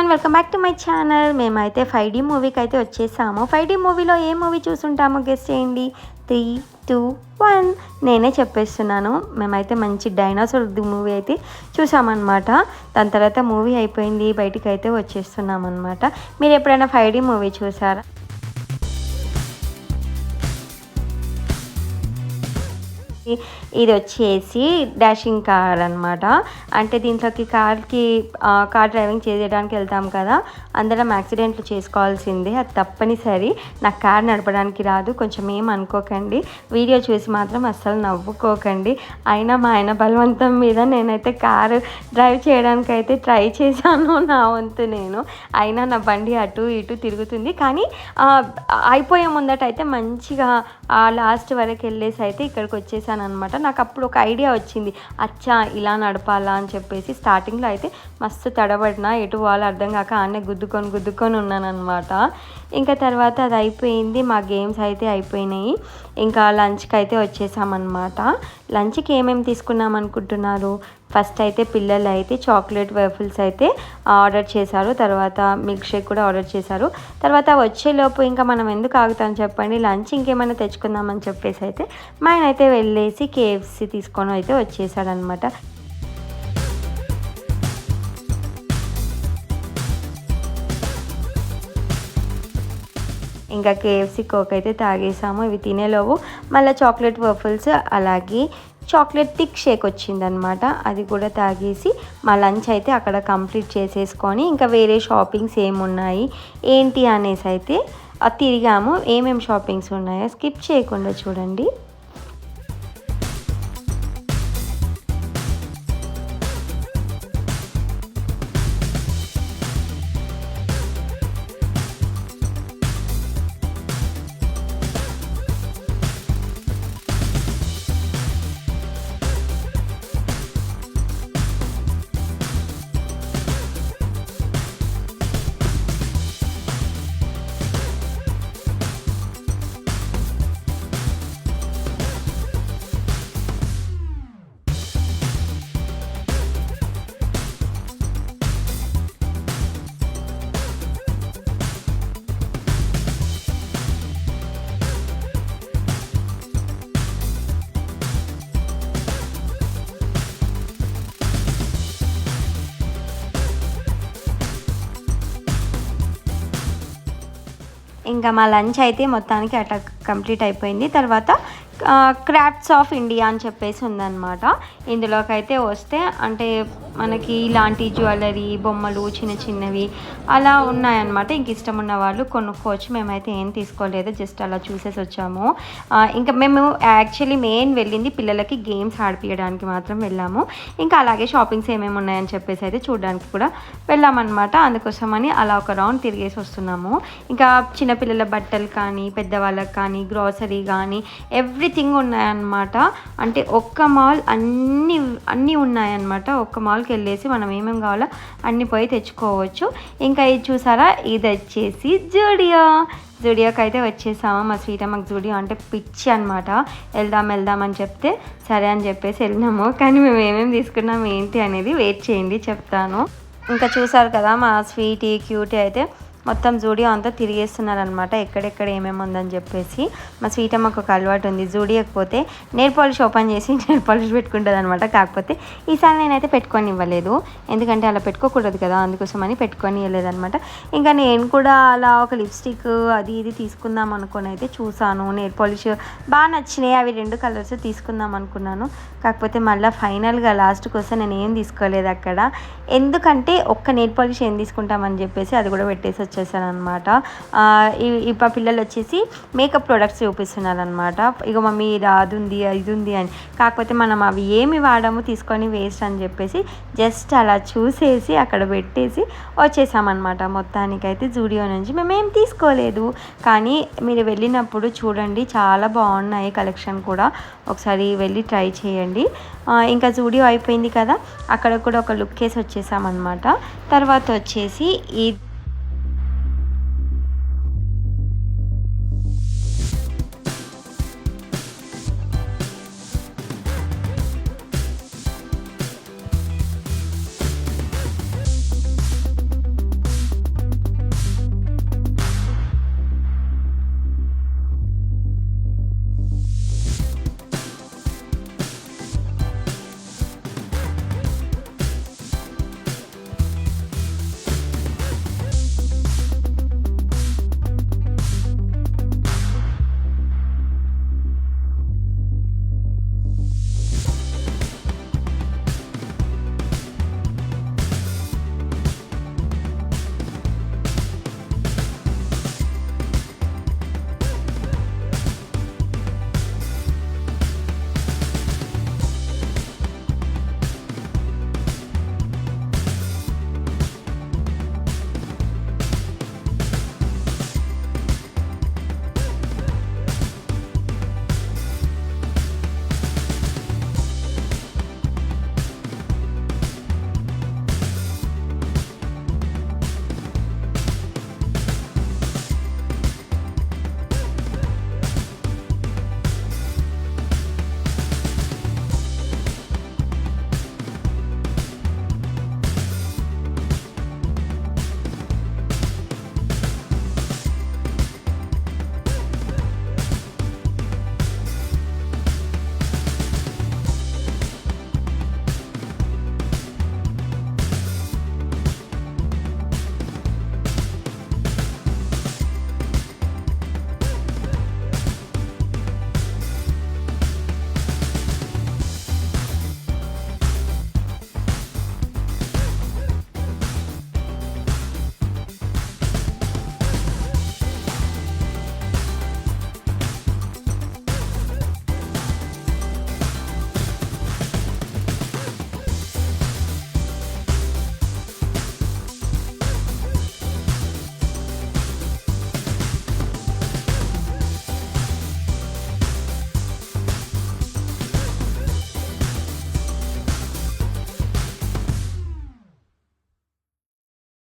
One welcome back to my channel మేమైతే five D మూవీకి అయితే వచ్చేసాము. ఫైవ్ డీ మూవీలో ఏ మూవీ చూసుంటామో? గెస్ట్ చేయండి. త్రీ టూ వన్ నేనే చెప్పేస్తున్నాను. మేమైతే మంచి డైనోసార్ మూవీ అయితే చూసామన్నమాట. దాని తర్వాత మూవీ అయిపోయింది. బయటికి అయితే వచ్చేస్తున్నాం అనమాట మీరు ఎప్పుడైనా ఫైవ్ డీ మూవీ చూసారా? ఇది వచ్చేసి డాషింగ్ కార్ అనమాట అంటే దీంట్లోకి కార్కి కార్ డ్రైవింగ్ చేయడానికి వెళ్తాం కదా అందరం యాక్సిడెంట్లు చేసుకోవాల్సిందే అది తప్పనిసరి. నాకు కార్ నడపడానికి రాదు కొంచెం ఏం అనుకోకండి. వీడియో చూసి మాత్రం అస్సలు నవ్వుకోకండి. అయినా మా ఆయన బలవంతం మీద నేనైతే కారు డ్రైవ్ చేయడానికి అయితే ట్రై చేశాను నా వంతు నేను. అయినా నా బండి అటు ఇటు తిరుగుతుంది. కానీ అయిపోయే ముందట అయితే మంచిగా లాస్ట్ వరకు వెళ్ళేసి అయితే ఇక్కడికి వచ్చేసాను. అనమాట నాకు అప్పుడు ఒక ఐడియా వచ్చింది. అచ్చా ఇలా నడపాలా అని చెప్పేసి స్టార్టింగ్లో అయితే మస్తు తడబడిన ఎటు వాళ్ళు అర్థం కాక ఆనే గుద్దుకొని గుద్దుకొని ఉన్నాను అనమాట ఇంకా తర్వాత అది అయిపోయింది మా గేమ్స్ అయితే అయిపోయినాయి. ఇంకా లంచ్కి అయితే వచ్చేసామన్నమాట. లంచ్కి ఏమేమి తీసుకున్నాం అనుకుంటున్నారు? ఫస్ట్ అయితే పిల్లలు అయితే చాక్లెట్ వేఫుల్స్ అయితే ఆర్డర్ చేశారు. తర్వాత మిల్క్ షేక్ కూడా ఆర్డర్ చేశారు. తర్వాత వచ్చేలోపు ఇంకా మనం ఎందుకు ఆగుతాం చెప్పండి? లంచ్ ఇంకేమైనా తెచ్చుకుందామని చెప్పేసి అయితే మా ఆయన అయితే వెళ్ళేసి కేఎఫ్సి తీసుకొని అయితే వచ్చేసాడనమాట ఇంకా కేఎఫ్సి కోక్ అయితే తాగేసాము. ఇవి తినేలోపు మళ్ళీ చాక్లెట్ వఫుల్స్ అలాగే చాక్లెట్ థిక్ షేక్ వచ్చిందనమాట అది కూడా తాగేసి మా లంచ్ అయితే అక్కడ కంప్లీట్ చేసేసుకొని ఇంకా వేరే షాపింగ్స్ ఏమున్నాయి? ఏంటి అనేసి అయితే తిరిగాము. ఏమేమి షాపింగ్స్ ఉన్నాయో స్కిప్ చేయకుండా చూడండి. ఇంకా మా లంచ్ అయితే మొత్తానికి అట్లా కంప్లీట్ అయిపోయింది. తర్వాత క్రాఫ్ట్స్ ఆఫ్ ఇండియా అని చెప్పేసి ఉందన్నమాట. ఇందులోకి అయితే వస్తే అంటే మనకి ఇలాంటి జ్యువెలరీ బొమ్మలు చిన్న చిన్నవి అలా ఉన్నాయన్నమాట. ఇంక ఇష్టం ఉన్న వాళ్ళు కొనుక్కోవచ్చు. మేమైతే ఏం తీసుకోలేదు. జస్ట్ అలా చూసేసి వచ్చాము. ఇంకా మేము యాక్చువల్లీ మెయిన్ వెళ్ళింది పిల్లలకి గేమ్స్ ఆడిపించడానికి మాత్రం వెళ్ళాము. ఇంకా అలాగే షాపింగ్స్ ఏమేమి ఉన్నాయని చెప్పేసి అయితే చూడడానికి కూడా వెళ్ళామన్నమాట. అందుకోసమని అలా ఒక రౌండ్ తిరిగేసి వస్తున్నాము. ఇంకా చిన్నపిల్లల బట్టలు కానీ పెద్దవాళ్ళకి కానీ గ్రాసరీ కానీ ఎవ్రీథింగ్ ఉన్నాయన్నమాట. అంటే ఒక్క మాల్ అన్నీ అన్నీ ఉన్నాయన్నమాట. ఒక్క మాల్ మాల్కి వెళ్ళేసి మనం ఏమేమి కావాలో అన్ని పోయి తెచ్చుకోవచ్చు. ఇంకా ఇది చూసారా? ఇది వచ్చేసి జూడియో. జూడియోకి అయితే వచ్చేసాము మా స్వీట్ అమ్మకి జూడియో అంటే పిచ్చి అనమాట వెళ్దాం వెళ్దాం అని చెప్తే సరే అని చెప్పేసి వెళ్ళినాము. కానీ మేము ఏమేమి తీసుకున్నాం ఏంటి అనేది వెయిట్ చేయండి చెప్తాను. ఇంకా చూసారు కదా మా స్వీటీ క్యూటీ అయితే మొత్తం జూడియో అంతా తిరిగేస్తున్నారనమాట ఎక్కడెక్కడ ఏమేమి ఉందని చెప్పేసి. మా స్వీట్ అమ్మకు ఒక అలవాటు ఉంది. జూడియోకి పోతే పాలిష్ ఓపెన్ చేసి నేర్ పాలిష్ పెట్టుకుంటుంది అనమాట కాకపోతే ఈసారి నేనైతే పెట్టుకొని ఇవ్వలేదు. ఎందుకంటే అలా పెట్టుకోకూడదు కదా అందుకోసం అని పెట్టుకొని ఇవ్వలేదనమాట ఇంకా నేను కూడా అలా ఒక లిప్స్టిక్ అది ఇది తీసుకుందాం అనుకుని అయితే చూసాను. నేర్ పాలిష్ బాగా నచ్చినాయి. అవి రెండు కలర్స్ తీసుకుందాం అనుకున్నాను. కాకపోతే మళ్ళీ ఫైనల్గా లాస్ట్ కోసం నేను ఏం తీసుకోలేదు అక్కడ. ఎందుకంటే ఒక్క నేర్ పాలిష్ ఏం తీసుకుంటామని చెప్పేసి అది కూడా పెట్టేసి వచ్చేసాను అనమాట ఇప్పుడు పిల్లలు వచ్చేసి మేకప్ ప్రొడక్ట్స్ చూపిస్తున్నారు అనమాట ఇక మమ్మీ ఇది అది ఉంది ఇది ఉంది అని. కాకపోతే మనం అవి ఏమి వాడము తీసుకొని వేస్ట్ అని చెప్పేసి జస్ట్ అలా చూసేసి అక్కడ పెట్టేసి వచ్చేసామన్నమాట మొత్తానికైతే జూడియో నుంచి మేమేం తీసుకోలేదు. కానీ మీరు వెళ్ళినప్పుడు చూడండి చాలా బాగున్నాయి కలెక్షన్ కూడా. ఒకసారి వెళ్ళి ట్రై చేయండి. ఇంకా జూడియో అయిపోయింది కదా అక్కడ కూడా ఒక లుక్ వేసి వచ్చేసామన్నమాట తర్వాత వచ్చేసి ఈ